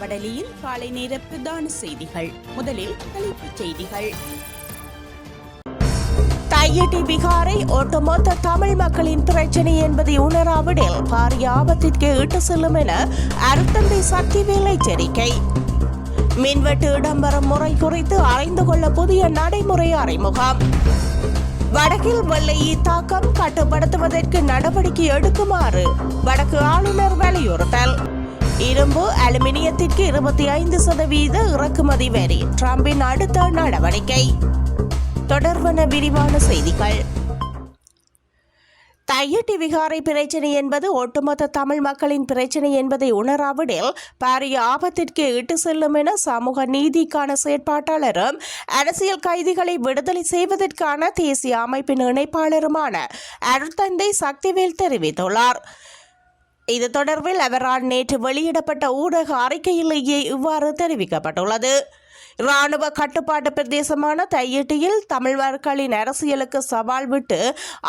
வடலியில் காலை நேர பிரதான செய்திகள். முதலில் தலைப்புச் செய்திகள். தையிட்டி பிகாரை ஒட்டுமொத்த தமிழ் மக்களின் பிரச்சனை என்பதை உணராவிடில் பாரிய ஆபத்திற்கு இட்டு செல்லும் என அருத்தந்தை சக்திவேல் எச்சரிக்கை மின்வெட்டு இடம்பெறும் முறை குறித்து அறிந்து கொள்ள புதிய நடைமுறை அறிமுகம். வடக்கில் வெள்ளையை தாக்கம் கட்டுப்படுத்துவதற்கு நடவடிக்கை எடுக்குமாறு வடக்கு ஆளுநர் வலியுறுத்தல். இரும்பு அலுமினியத்திற்கு இருபத்தி ஐந்து சதவீத இறக்குமதி வரி. டிரம்பின் அடுத்த நடவடிக்கை. தொடர்பான விரிவான செய்திகள். தையட்டி விகாரை பிரச்சனை என்பது ஒட்டுமொத்த தமிழ் மக்களின் பிரச்சனை என்பதை உணராவிடில் பாரிய ஆபத்திற்கு இட்டு செல்லும் என சமூக நீதிக்கான செயற்பாட்டாளரும் அரசியல் கைதிகளை விடுதலை செய்வதற்கான தேசிய அமைப்பின் இணைப்பாளருமான அருத்தந்தை சக்திவேல் தெரிவித்துள்ளார். இது தொடர்பில் அவரால் நேற்று வெளியிடப்பட்ட ஊடக அறிக்கையிலேயே இவ்வாறு தெரிவிக்கப்பட்டுள்ளது. இராணுவ கட்டுப்பாட்டு பிரதேசமான தையிட்டியில் தமிழர்களின் அரசியலுக்கு சவால் விட்டு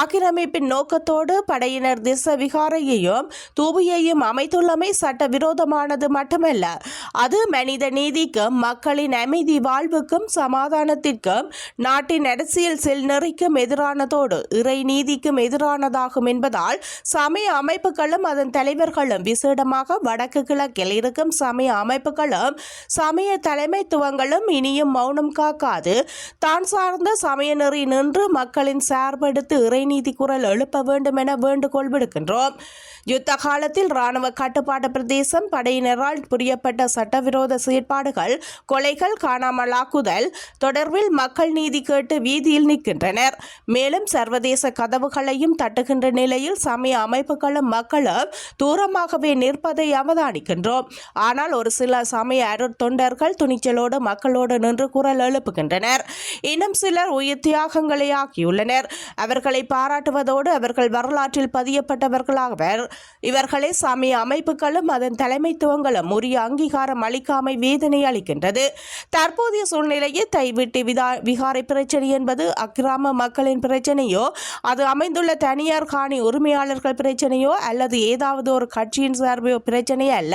ஆக்கிரமிப்பின் நோக்கத்தோடு படையினர் திச விகாரையையும் தூபியையும் அமைத்துள்ளமை சட்டவிரோதமானது மட்டுமல்ல. அது மனித நீதிக்கும் மக்களின் அமைதி வாழ்வுக்கும் சமாதானத்திற்கும் நாட்டின் அரசியல் செல்நெறிக்கும் எதிரானதோடு இறை நீதிக்கும் எதிரானதாகும் என்பதால் சமய அமைப்புகளும் அதன் தலைவர்களும் விசேடமாக வடக்கு கிழக்கில் இருக்கும் சமய அமைப்புகளும் சமய தலைமைத்துவங்களும் இனியும் மௌனம் காக்காது. தான் சார்ந்த சமயநெறி நின்று மக்களின் சார்பெடுத்து இறைநீதி குரல் எழுப்ப வேண்டும் என வேண்டுகோள் விடுக்கின்றோம். யுத்த காலத்தில் இராணுவ கட்டுப்பாட்டு பிரதேசம் படையினரால் புரியப்பட்ட சட்டவிரோத செயற்பாடுகள் கொலைகள் காணாமலாக்குதல் தொடர்பில் மக்கள் நீதி கேட்டு வீதியில் நிற்கின்றனர். மேலும் சர்வதேச கதவுகளையும் தட்டுகின்ற நிலையில் சமய அமைப்புகளும் மக்களும் தூரமாகவே நிற்பதை அவதானிக்கின்றோம். ஆனால் ஒரு சில சமய அருட்தொண்டர்கள் துணிச்சலோடு மக்களோடு நின்று குரல் எழுப்புகின்றனர். இன்னும் சிலர் உயிர் தியாகங்களை ஆக்கியுள்ளனர். அவர்களை பாராட்டுவதோடு அவர்கள் வரலாற்றில் பதியப்பட்டவர்களாகவர் இவர்களை சமய அமைப்புகளும் அதன் தலைமைத்துவங்களும் உரிய அங்கீகாரம் அளிக்காமை வேதனை அளிக்கின்றது. தற்போதைய சூழ்நிலையில் தைவிட்டு விதா விகாரை பிரச்சனை என்பது அக்கிராம மக்களின் பிரச்சனையோ அது அமைந்துள்ள தனியார் காணி உரிமையாளர்கள் பிரச்சனையோ அல்லது ஏதாவது ஒரு கட்சியின் சார்பு பிரச்சனை அல்ல.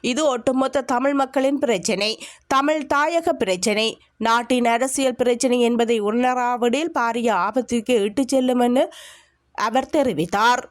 இது ஒட்டுமொத்த தமிழ் மக்களின் பிரச்சனை. தமிழ் தாய தமிழக பிரச்சனை. நாட்டின் அரசியல் பிரச்சனை என்பதை உணராவிடில் பாரிய ஆபத்திற்கு இட்டுச் செல்லும் என்று அவர் தெரிவித்தார்.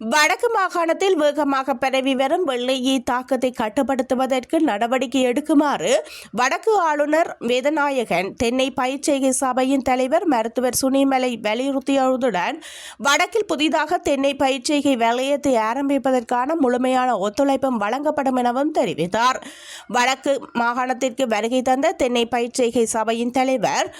வடக்கு மாகாணத்தில் வேகமாக பரவி வரும் வெள்ளையை தாக்கத்தை கட்டுப்படுத்துவதற்கு நடவடிக்கை எடுக்குமாறு வடக்கு ஆளுநர் வேதநாயகன் தென்னை பயிற்சிகை சபையின் தலைவர் மருத்துவர் சுனிமலை வலியுறுத்தியதுடன் வடக்கில் புதிதாக தென்னை பயிற்சிகை வலயத்தை ஆரம்பிப்பதற்கான முழுமையான ஒத்துழைப்பும் வழங்கப்படும் எனவும் தெரிவித்தார். வடக்கு மாகாணத்திற்கு வருகை தந்த தென்னை பயிற்சிகை சபையின் தலைவர்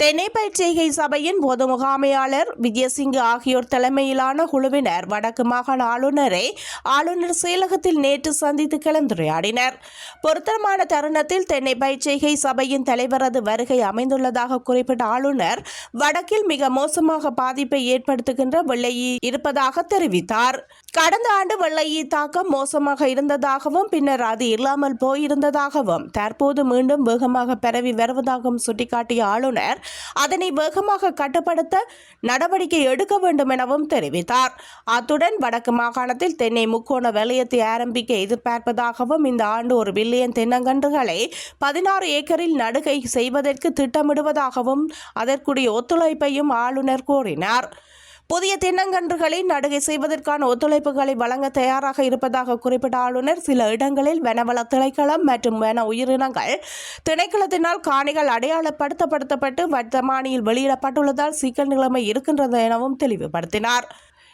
தென்னை பயிற்சிகை சபையின் பொது முகாமையாளர் விஜயசிங் ஆகியோர் தலைமையிலான குழுவினர் வடக்கு மாகாண ஆளுநரை ஆளுநர் செயலகத்தில் நேற்று சந்தித்து கலந்துரையாடினர். பொருத்தமான தருணத்தில் தென்னை பயிற்சிகை சபையின் தலைவரது வருகை அமைந்துள்ளதாக குறிப்பிட்ட ஆளுநர் வடக்கில் மிக மோசமாக பாதிப்பை ஏற்படுத்துகின்ற வெள்ளையி இருப்பதாக தெரிவித்தார். கடந்த ஆண்டு வெள்ளையி தாக்கம் மோசமாக இருந்ததாகவும் பின்னர் அது இல்லாமல் போயிருந்ததாகவும் தற்போது மீண்டும் வேகமாக பரவி வருவதாகவும் சுட்டிக்காட்டிய ஆளுநர் அதனை வேகமாக கட்டுப்படுத்த நடவடிக்கை எடுக்க வேண்டும் எனவும் தெரிவித்தார். அத்துடன் வடக்கு மாகாணத்தில் தென்னை முக்கோண வலயத்தை ஆரம்பிக்க எதிர்பார்ப்பதாகவும் இந்த ஆண்டு ஒரு பில்லியன் தென்னங்கன்றுகளை பதினாறு ஏக்கரில் நடுகை செய்வதற்கு திட்டமிடுவதாகவும் அதற்குரிய ஒத்துழைப்பையும் ஆளுநர் கோரினார் புதிய தென்னங்கன்றுகளை நடுகை செய்வதற்கான ஒத்துழைப்புகளை வழங்க தயாராக இருப்பதாக குறிப்பிட்ட ஆளுநர் சில இடங்களில் வனவள திணைக்களம் மற்றும் வன உயிரினங்கள் திணைக்களத்தினால் காணிகள் அடையாளப்படுத்தப்படுத்தப்பட்டு வர்த்தமானியில் வெளியிடப்பட்டுள்ளதால் சிக்கல் நிலைமை இருக்கின்றது எனவும் தெளிவுபடுத்தினார்.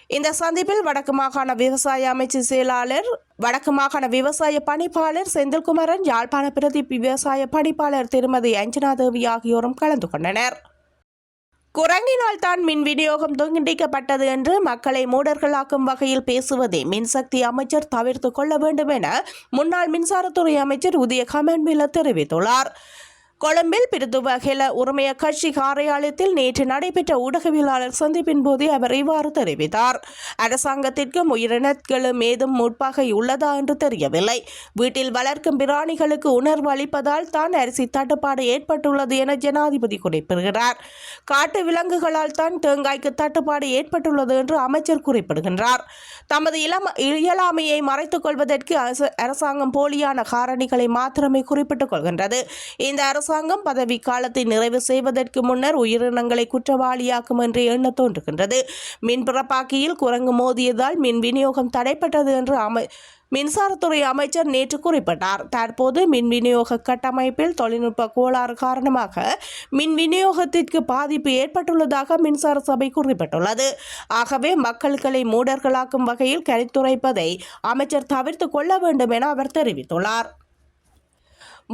இந்த சந்திப்பில் வடக்கு மாகாண விவசாய அமைச்சு செயலாளர் வடக்கு மாகாண விவசாய பணிப்பாளர் செந்தில்குமரன் யாழ்ப்பாண பிரதி விவசாய பணிப்பாளர் திருமதி அஞ்சனா தேவி ஆகியோரும் கலந்து கொண்டனர். குரங்கினால் தான் மின் விநியோகம் துண்டிக்கப்பட்டது என்று மக்களை மூடர்களாக்கும் வகையில் பேசுவதை மின்சக்தி அமைச்சர் தவிர்த்து கொள்ள வேண்டும் என முன்னாள் மின்சாரத்துறை அமைச்சர் உதய கமன்பில தெரிவித்துள்ளார். கொழும்பில் பிரிதுவ உரிமைய கட்சி காரியாலயத்தில் நேற்று நடைபெற்ற ஊடகவியலாளர் சந்திப்பின் போது அவர் இவ்வாறு தெரிவித்தார். அரசாங்கத்திற்கும் உயிரினங்களும் ஏதும் முற்பாக உள்ளதா என்று தெரியவில்லை. வீட்டில் வளர்க்கும் பிராணிகளுக்கு உணர்வு அளிப்பதால் தான் அரிசி தட்டுப்பாடு ஏற்பட்டுள்ளது என ஜனாதிபதி குறிப்பிடுகிறார். காட்டு விலங்குகளால் தான் தேங்காய்க்கு தட்டுப்பாடு ஏற்பட்டுள்ளது என்று அமைச்சர் குறிப்பிடுகின்றார். தமது இளம இயலாமையை மறைத்துக் கொள்வதற்கு அரசாங்கம் போலியான காரணிகளை மாத்திரமே குறிப்பிட்டுக் கொள்கின்றது. இந்த அரசு அரசாங்கம் பதவி காலத்தை நிறைவு செய்வதற்கு முன்னர் உயிரினங்களை குற்றவாளியாக்கும் என்று எண்ண தோன்றுகின்றது. மின் பிறப்பாக்கியில் குரங்கு மோதியதால் மின் விநியோகம் தடைப்பட்டது என்று அமை மின்சாரத்துறை அமைச்சர் நேற்று குறிப்பிட்டார். தற்போது மின் விநியோக கட்டமைப்பில் தொழில்நுட்ப கோளாறு காரணமாக மின் விநியோகத்திற்கு பாதிப்பு ஏற்பட்டுள்ளதாக மின்சார சபை குறிப்பிட்டுள்ளது. ஆகவே மக்கள்களை மூடர்களாக்கும் வகையில் கருத்துரைப்பதை அமைச்சர் தவிர்த்து கொள்ள வேண்டும் என அவர் தெரிவித்துள்ளார்.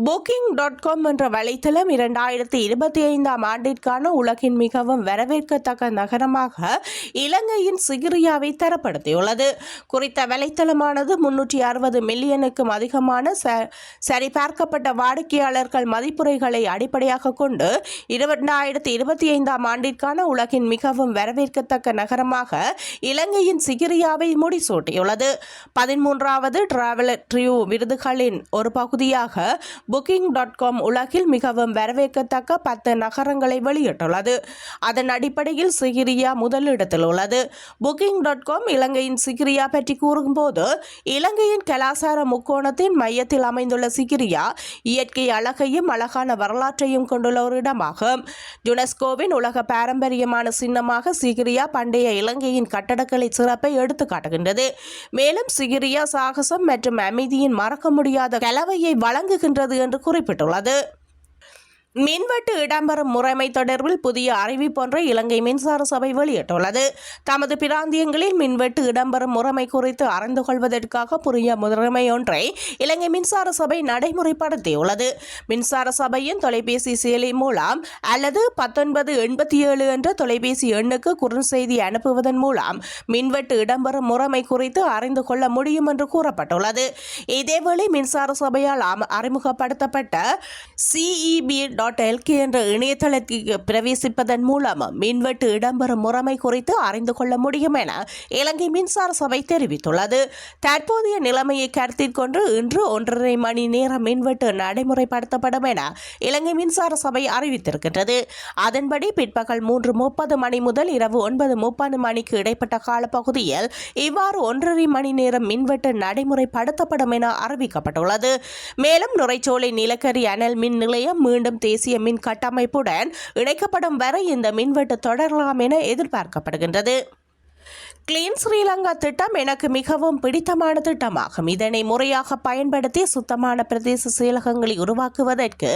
புக்கிங் டாட் காம் என்ற வலைத்தளம் இரண்டாயிரத்தி இருபத்தி ஐந்தாம் ஆண்டிற்கான உலகின் மிகவும் வரவேற்கத்தக்க நகரமாக இலங்கையின் சிகிரியாவை தரப்படுத்தியுள்ளது. குறித்த வலைத்தளமானது முன்னூற்றி அறுபது மில்லியனுக்கும் அதிகமான ச சரிபார்க்கப்பட்ட வாடிக்கையாளர்கள் மதிப்புரைகளை அடிப்படையாக கொண்டு இரண்டாயிரத்தி இருபத்தி ஐந்தாம் ஆண்டிற்கான உலகின் மிகவும் வரவேற்கத்தக்க நகரமாக இலங்கையின் சிகிரியாவை முடிசூட்டியுள்ளது. பதிமூன்றாவது டிராவலர் ட்ரியூ விருதுகளின் ஒரு பகுதியாக புக்கிங் டாட் காம் உலகில் மிகவும் வரவேற்கத்தக்க பத்து நகரங்களை வெளியிட்டுள்ளது. அதன் அடிப்படையில் சிகிரியா முதலிடத்தில் உள்ளது. புக்கிங் டாட் காம் இலங்கையின் சிகிரியா பற்றி கூறும்போது இலங்கையின் கலாசார முக்கோணத்தின் மையத்தில் அமைந்துள்ள சிகிரியா இயற்கை அழகையும் அழகான வரலாற்றையும் கொண்டுள்ள ஒரு இடமாகும். யுனெஸ்கோவின் உலக பாரம்பரியமான சின்னமாக சிகிரியா பண்டைய இலங்கையின் கட்டடக்கலை சிறப்பை எடுத்து காட்டுகின்றது மேலும் சிகிரியா சாகசம் மற்றும் அமைதியின் மறக்க முடியாத கலவையை வழங்குகின்றது என்று குறிப்பிட்டுள்ளது. மின்வெட்டு இடம்பெறும் முறைமை தொடர்பில் புதிய அறிவிப்பொன்றை இலங்கை மின்சார சபை வெளியிட்டுள்ளது. தமது பிராந்தியங்களில் மின்வெட்டு இடம்பெறும் முறைமை குறித்து அறிந்து கொள்வதற்காக புதிய முறைமை ஒன்றை இலங்கை மின்சார சபை நடைமுறைப்படுத்தியுள்ளது. மின்சார சபையின் தொலைபேசி செயலி மூலம் அல்லது பத்தொன்பது எண்பத்தி ஏழு என்ற தொலைபேசி எண்ணுக்கு குறுஞ்செய்தி அனுப்புவதன் மூலம் மின்வெட்டு இடம்பெறும் முறைமை குறித்து அறிந்து கொள்ள முடியும் என்று கூறப்பட்டுள்ளது. இதேவேளை மின்சார சபையால் அம- அறிமுகப்படுத்தப்பட்ட சிஇபி டாட் எல்கே என்ற இணையதளத்திற்கு பிரவேசிப்பதன் மூலம் மின்வெட்டு இடம்பெறும் முறைமை குறித்து அறிந்து கொள்ள முடியும் என இலங்கை மின்சார சபை தெரிவித்துள்ளது. தற்போதைய நிலைமையை கருத்தில் கொண்டு இன்று ஒன்றரை மணி நேரம் மின்வெட்டு நடைமுறைப்படுத்தப்படும் என இலங்கை மின்சார சபை அறிவித்திருக்கின்றது. அதன்படி பிற்பகல் மூன்று முப்பது மணி முதல் இரவு ஒன்பது முப்பது மணிக்கு இடைப்பட்ட காலப்பகுதியில் இவ்வாறு ஒன்றரை மணி நேரம் மின்வெட்டு நடைமுறைப்படுத்தப்படும் என அறிவிக்கப்பட்டுள்ளது. மேலும் நுரைச்சோலை நிலக்கரி அனல் மின் நிலையம் மீண்டும் தேசிய மின் கட்டமைப்புடன் இணைக்கப்படும் வரை இந்த மின்வெட்டு தொடரலாம் என எதிர்பார்க்கப்படுகின்றது. கிளீன் ஸ்ரீலங்கா திட்டம் எனக்கு மிகவும் பிடித்தமான திட்டமாகும். இதனை முறையாக பயன்படுத்தி சுத்தமான பிரதேச செயலகங்களை உருவாக்குவதற்கு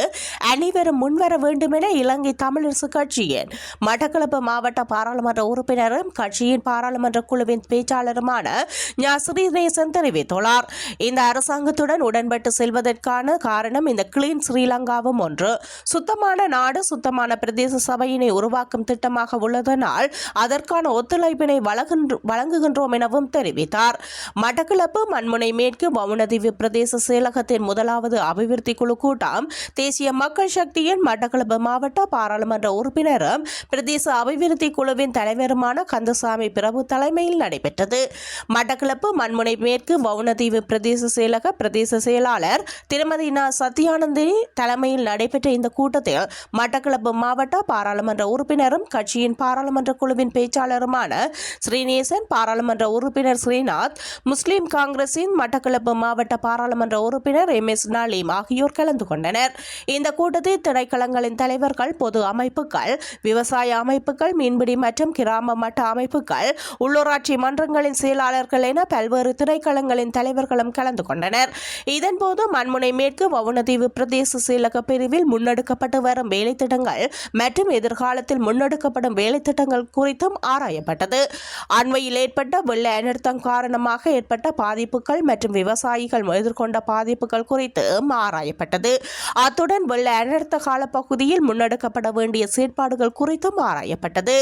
அனைவரும் முன்வர வேண்டும் என இலங்கை தமிழரசு கட்சியின் மட்டக்களப்பு மாவட்ட பாராளுமன்ற உறுப்பினரும் கட்சியின் பாராளுமன்ற குழுவின் பேச்சாளருமான ஞா. ஸ்ரீநேசன் தெரிவித்துள்ளார். இந்த அரசாங்கத்துடன் உடன்பட்டு செல்வதற்கான காரணம் இந்த கிளீன் ஸ்ரீலங்காவும் ஒன்று. சுத்தமான நாடு சுத்தமான பிரதேச சபையினை உருவாக்கும் திட்டமாக உள்ளதனால் அதற்கான ஒத்துழைப்பினை வழங்கின்ற வழங்குகின்றோம் எனவும் தெரிவித்தார். மட்டக்களப்பு மண்முனை மேற்கு வவுனதீவு பிரதேச செயலகத்தின் முதலாவது அபிவிருத்தி குழு கூட்டம் தேசிய மக்கள் சக்தியின் மட்டக்களப்பு மாவட்ட பாராளுமன்ற உறுப்பினரும் பிரதேச அபிவிருத்தி குழுவின் தலைவருமான கந்தசாமி பிரபு தலைமையில் நடைபெற்றது. மட்டக்களப்பு மண்முனை மேற்கு வவுனதீவு பிரதேச செயலக பிரதேச செயலாளர் திருமதி நா. சத்யானந்தினி தலைமையில் நடைபெற்ற இந்த கூட்டத்தில் மட்டக்களப்பு மாவட்ட பாராளுமன்ற உறுப்பினரும் கட்சியின் பாராளுமன்ற குழுவின் பேச்சாளருமான ஸ்ரீநேசன் பாராளுமன்ற உறுப்பினர் ஸ்ரீநாத் முஸ்லிம் காங்கிரசின் மட்டக்களப்பு மாவட்ட பாராளுமன்ற உறுப்பினர் எம் எஸ் நலீம் ஆகியோர் கலந்து கொண்டனர். இந்த கூட்டத்தில் திணைக்களங்களின் தலைவர்கள் பொது அமைப்புகள் விவசாய அமைப்புகள் மீன்பிடி மற்றும் கிராம மட்ட அமைப்புகள் உள்ளூராட்சி மன்றங்களின் செயலாளர்கள் என பல்வேறு திணைக்களங்களின் தலைவர்களும் கலந்து கொண்டனர். இதன்போது மண்முனை மேற்கு வவுனதீவு பிரதேச செயலக பிரிவில் முன்னெடுக்கப்பட்டு வரும் வேலைத்திட்டங்கள் மற்றும் எதிர்காலத்தில் முன்னெடுக்கப்படும் வேலைத்திட்டங்கள் குறித்தும் ஆராயப்பட்டது. அண்மையில் ஏற்பட்ட வெள்ள அனர்த்தம் காரணமாக ஏற்பட்ட பாதிப்புகள் மற்றும் விவசாயிகள் எதிர்கொண்ட பாதிப்புகள் குறித்து ஆராயப்பட்டது. அத்துடன் வெள்ள அனர்த்த காலப்பகுதியில் முன்னெடுக்கப்பட வேண்டிய செயற்பாடுகள் குறித்தும் ஆராயப்பட்டது.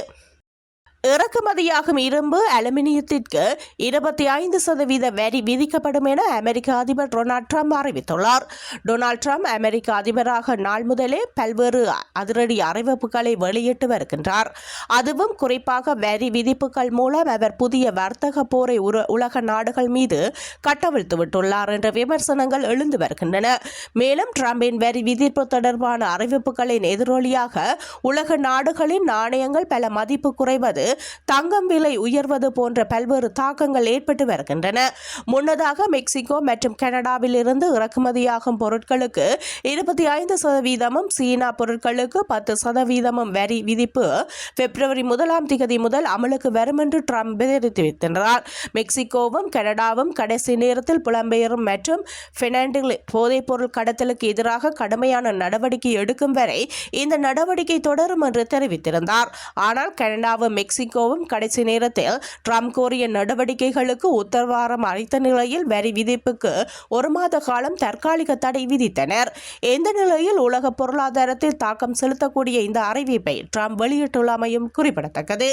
இறக்குமதியாகும் இரும்பு அலுமினியத்திற்கு இருபத்தி ஐந்து சதவீத வரி விதிக்கப்படும் என அமெரிக்க அதிபர் டொனால்ட் ட்ரம்ப் அறிவித்துள்ளார். டொனால்ட் ட்ரம்ப் அமெரிக்க அதிபராக நாள் முதலே பல்வேறு அதிரடி அறிவிப்புகளை வெளியிட்டு வருகின்றார். அதுவும் குறிப்பாக வரி விதிப்புகள் மூலம் அவர் புதிய வர்த்தக போரை உலக நாடுகள் மீது கட்டவிழ்த்து விட்டுள்ளார் என்ற விமர்சனங்கள் எழுந்து வருகின்றன. மேலும் ட்ரம்பின் வரி விதிப்பு தொடர்பான அறிவிப்புகளின் எதிரொலியாக உலக நாடுகளின் நாணயங்கள் பல மதிப்பு குறைவது தங்கம் விலை உயர்வது போன்ற பல்வேறு தாக்கங்கள் ஏற்பட்டு வருகின்றன. முன்னதாக மெக்சிகோ மற்றும் கனடாவில் இருந்து இறக்குமதியாகும் பொருட்களுக்கு இருபத்தி ஐந்து சதவீதமும் சீனா பொருட்களுக்கு பத்து சதவீதமும் வரி விதிப்பு பிப்ரவரி முதலாம் திகதி முதல் அமலுக்கு வரும் என்று ட்ரம்ப் தெரிவித்திருந்தார். மெக்சிகோவும் கனடாவும் கடைசி நேரத்தில் புலம்பெயரும் மற்றும் பினாண்டில் போதைப்பொருள் கடத்தலுக்கு எதிராக கடுமையான நடவடிக்கை எடுக்கும் வரை இந்த நடவடிக்கை தொடரும் என்று தெரிவித்திருந்தார். ஆனால் கனடாவும் மெக்சிகோவும் கடைசி நேரத்தில் ட்ரம்ப் கோரிய நடவடிக்கைகளுக்கு உத்தரவாதம் அளித்த நிலையில் வரி விதிப்புக்கு ஒரு மாத காலம் தற்காலிக தடை விதித்தனர். இந்த நிலையில் உலக பொருளாதாரத்தில் தாக்கம் செலுத்தக்கூடிய இந்த அறிவிப்பை ட்ரம்ப் வெளியிட்டுள்ளமையும் குறிப்பிடத்தக்கது.